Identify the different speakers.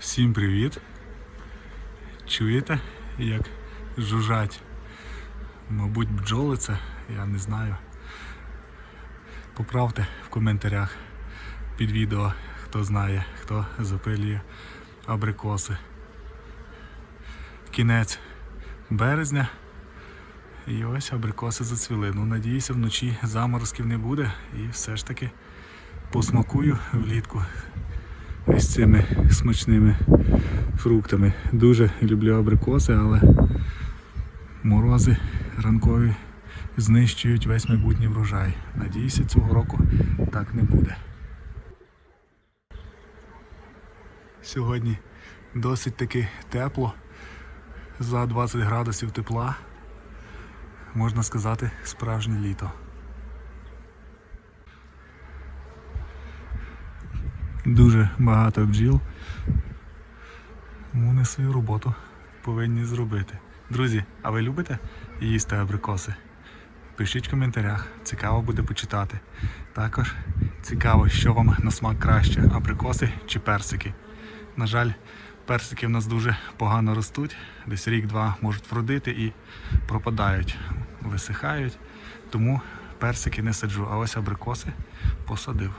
Speaker 1: Всім привіт! Чуєте, як жужжать? Мабуть, бджоли це, я не знаю. Поправте в коментарях під відео, хто знає, хто запилює абрикоси. Кінець березня. І ось абрикоси зацвіли. Ну, надіюся, вночі заморозків не буде і все ж таки посмакую влітку ось цими смачними фруктами. Дуже люблю абрикоси, але морози ранкові знищують весь майбутній врожай. Надіюся, цього року так не буде. Сьогодні досить таки тепло, за 20 градусів тепла. Можна сказати, справжнє літо. Дуже багато бджіл. Вони свою роботу повинні зробити. Друзі, а ви любите їсти абрикоси? Пишіть в коментарях, цікаво буде почитати. Також цікаво, що вам на смак краще, абрикоси чи персики. На жаль, персики в нас дуже погано ростуть, десь рік-два можуть вродити і пропадають, висихають. Тому персики не саджу, а ось абрикоси посадив.